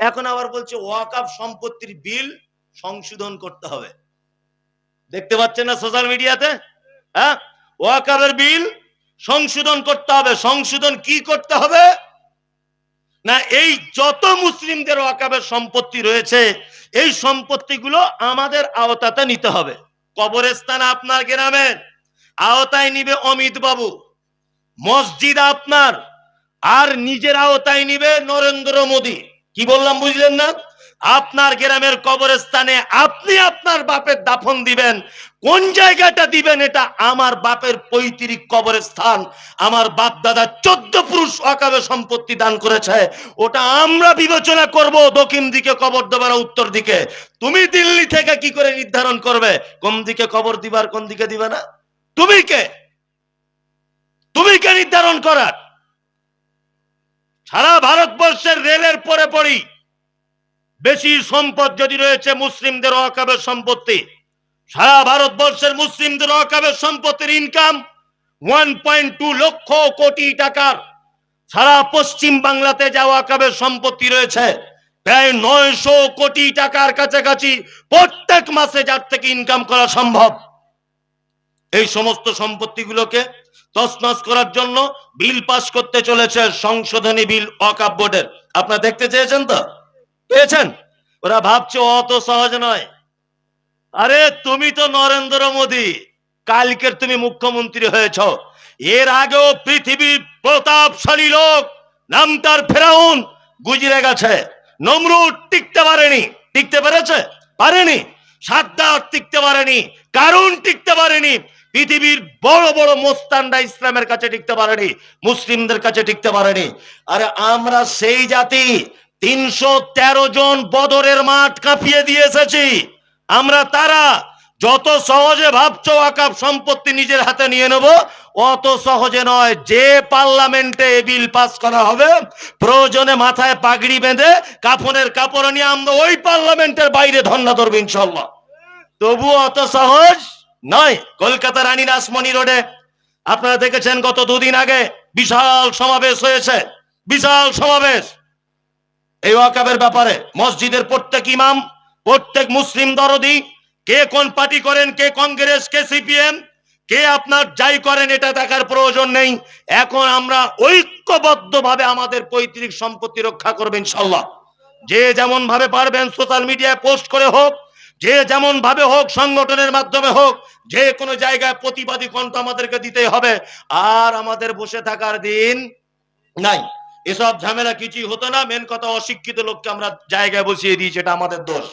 এখন আবার বলছে ওয়াকাফ সম্পত্তির বিল সংশোধন করতে হবে। দেখতে পাচ্ছেন না সোশ্যাল মিডিয়াতে হ্যাঁ? ওয়াকাফের বিল সংশোধন করতে হবে। সংশোধন কি করতে হবে? না, এই যত মুসলিমদের ওয়াকাবের সম্পত্তি রয়েছে, এই সম্পত্তিগুলো আমাদের আওতাতে নিতে হবে। কবরস্থান আপনার গ্রামের, আওতায় নিবে অমিত বাবু। মসজিদ আপনার, আর নিজের আওতায় নিবে নরেন্দ্র মোদী। কি বললাম বুঝলেন না? আপনার গ্রামের কবরস্থানে আপনি আপনার বাপের দাফন দিবেন। কোন জায়গাটা দিবেন এটা? আমার বাপের পৈতৃক কবরস্থান। আমার বাপ দাদা চোদ্দ পুরুষ অকাবে সম্পত্তি দান করেছে। ওটা আমরা বিবেচনা করব দক্ষিণ দিকে কবর দেবার উত্তর দিকে। তুমি দিল্লি থেকে কি করে নির্ধারণ করবে? কোন দিকে কবর দিবার কোন দিকে দিবে না? তুমি কে? তুমি কে নির্ধারণ করার? সারা ভারতবর্ষের রেলের পরে পড়ি বেশি সম্পদ যদি রয়েছে মুসলিমদের অকাবের সম্পত্তি, সারা ভারতবর্ষের মুসলিমদের অকাবের সম্পত্তির income one point two lakh crore টাকার। সারা পশ্চিম বাংলাতে যা ওয়াকাবের সম্পত্তি রয়েছে, প্রায় নয়শো কোটি টাকার কাছাকাছি প্রত্যেক মাসে যার থেকে ইনকাম করা সম্ভব। এই সমস্ত সম্পত্তিগুলোকে তছনছ করার জন্য বিল পাস করতে চলেছে সংশোধনী বিল অকাপ বোর্ডের। আপনারা দেখতে চেয়েছেন তো? পেয়েছেন ওরা ভাবছে অত সহজ নয়। আরে তুমি তো নরেন্দ্র মোদী, কালকের তুমি মুখ্যমন্ত্রী হয়েছ। এর আগেও পৃথিবীর প্রতাপশালী লোক নাম তার ফেরাউন গুজরে গেছে। নমরুদ টিকতে পারেনি। টিকতে পেরেছে? পারেনি। সাদ্দার টিকতে পারেনি। কারণ টিকতে পারেনি। পৃথিবীর বড় বড় মোস্তানরা ইসলামের কাছে টিকতে পারেনি, মুসলিমদের কাছে টিকতে পারেনি। আরে আমরা সেই জাতি, তিনশো তেরো জন বদরের মাঠ কাঁপিয়ে দিয়ে এসেছি। আমরা তারা, যত সহজে ভাবছ আকাপ সম্পত্তি নিজের হাতে নিয়ে নেব, অত সহজে নয়। যে পার্লামেন্টে এ বিল পাস করা হবে, প্রয়োজনে মাথায় পাগড়ি বেঁধে কাফনের কাপড় নিয়ে আমরা ওই পার্লামেন্টের বাইরে ধর্ণা ধরবো ইনশাল্লাহ তবু অত সহজ নয়, কলকাতা রানী রাসমণি রোডে। আপনারা দেখেছেন গত দুদিন আগে বিশাল সমাবেশ হয়েছে। বিশাল সমাবেশ। এই ওয়াকাবের ব্যাপারে মসজিদের প্রত্যেক ইমাম, প্রত্যেক মুসলিম দরদি, কে কোন পার্টি করেন, কে কংগ্রেস, কে সিপিএম, কে আপনার যাই করেন, এটা দেখার প্রয়োজন নেই। এখন আমরা ঐক্যবদ্ধ ভাবে আমাদের পৈতৃক সম্পত্তি রক্ষা করবেন ইনশাল্লাহ যে যেমন ভাবে পারবেন, সোশ্যাল মিডিয়ায় পোস্ট করে হোক যে যেমন ভাবে হোক, সংগঠনের মাধ্যমে হোক, যে কোনো জায়গায় প্রতিবাদী কণ্ঠ আমাদেরকে দিতে হবে। আর আমাদের বসে থাকার দিন নাই। এসব ঝামেলা কিছুই হতো না। মেন কথা, অশিক্ষিত লোককে আমরা জায়গায় বসিয়ে দিয়েছি এটা আমাদের দোষ।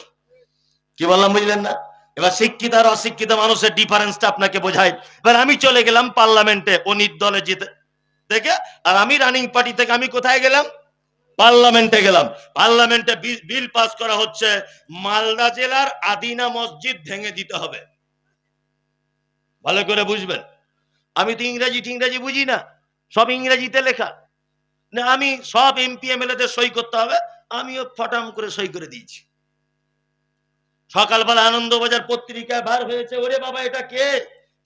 কি বললাম, বুঝলেন না? এবার শিক্ষিত আর অশিক্ষিত মানুষের ডিফারেন্সটা আপনাকে বোঝাই। এবার আমি চলে গেলাম পার্লামেন্টে ও নির্দলে জিতে থেকে আর আমি রানিং পার্টি থেকে আমি কোথায় গেলাম? পার্লামেন্টে গেলাম। পার্লামেন্টে বিল পাস করা হচ্ছে, মালদা জেলার আদিনা মসজিদ ভেঙে দিতে হবে। ভালো করে বুঝবেন। আমি তো ইংরেজি টিংরাজি বুঝি না, সব ইংরেজিতে লেখা। না, আমি সব এমপি এমএলএ দের সই করতে হবে, আমিও ফটাম করে সই করে দিয়েছি। সকালবেলা আনন্দবাজার পত্রিকায় বার হয়েছে, ওরে বাবা, এটা কে?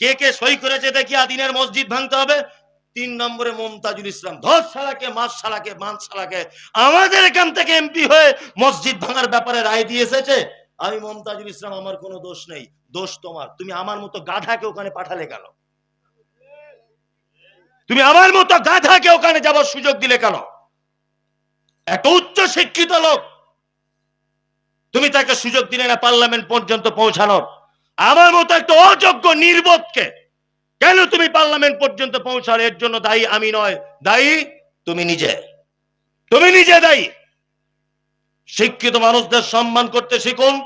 কে কে সই করেছে দেখি, আদিনের মসজিদ ভাঙতে হবে তিন নম্বরে মমতাজুল ইসলাম। ধর সালাকে মাস সালাকে মাস সালাকে আমাদের এখান থেকে এমপি হয়ে মসজিদ ভাঙার ব্যাপারে রায় দিয়ে এসেছে। আমি মমতাজুল ইসলাম, আমার কোনো দোষ নেই। দোষ তোমার। তুমি আমার মতো গাধাকে ওখানে পাঠালে কেন? তুমি আমার মতো গাধাকে ওখানে যাবার সুযোগ দিলে কেন? একটা উচ্চ শিক্ষিত লোক। তুমি তাকে সুযোগ দিলে না পার্লামেন্ট পর্যন্ত পৌঁছানোর। আমার মতো একটা অযোগ্য নির্বোধকে কেন তুমি পার্লামেন্ট পর্যন্ত পৌঁছার এর জন্য দায়ী আমি নয়? দায়ী তুমি নিজে। তুমি নিজে দায়ী। শিক্ষিত মানুষদের সম্মান করতে শিখুন।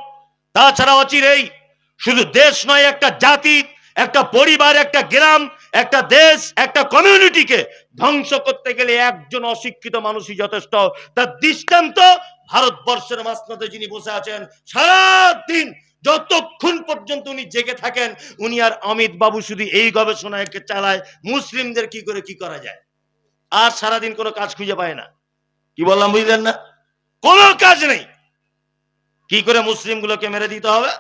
তাছাড়া অচিরেই শুধু দেশ নয়, একটা জাতি, একটা পরিবার, একটা গ্রাম, একটা দেশ, একটা কমিউনিটিকে ধ্বংস করতে গেলে একজন অশিক্ষিত মানুষই যথেষ্ট। তার দৃষ্টান্ত ভারতবর্ষের মাসনাতে যিনি বসে আছেন, সারাদিন যতক্ষণ পর্যন্ত উনি জেগে থাকেন, উনি আর অমিত বাবু শুধু এই গবেষণাকে চালায়, মুসলিমদের কি করে কি করা যায়? আর সারাদিন কোনো কাজ খুঁজে পায় না। কি বললাম, বুঝলেন না? কোনো কাজ নেই। কি করে মুসলিমগুলোকে মেরে দিতে হবে?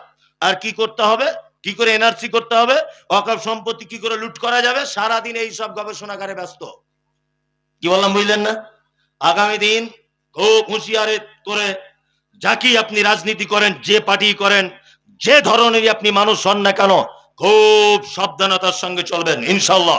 আর কি করতে হবে? কি করে এনআরসি করতে হবে? অকাপ সম্পত্তি কি করে লুট করা যাবে? সারাদিন এই সব গবেষণাগারে ব্যস্ত। কি বললাম, বুঝলেন না? আগামী দিন খুব হুঁশিয়ারে করে যাকেই আপনি রাজনীতি করেন, যে পার্টি করেন, যে ধরনেরই আপনি মানুষ হন না কেন, খুব সাবধানতার সঙ্গে চলবেন ইনশাল্লাহ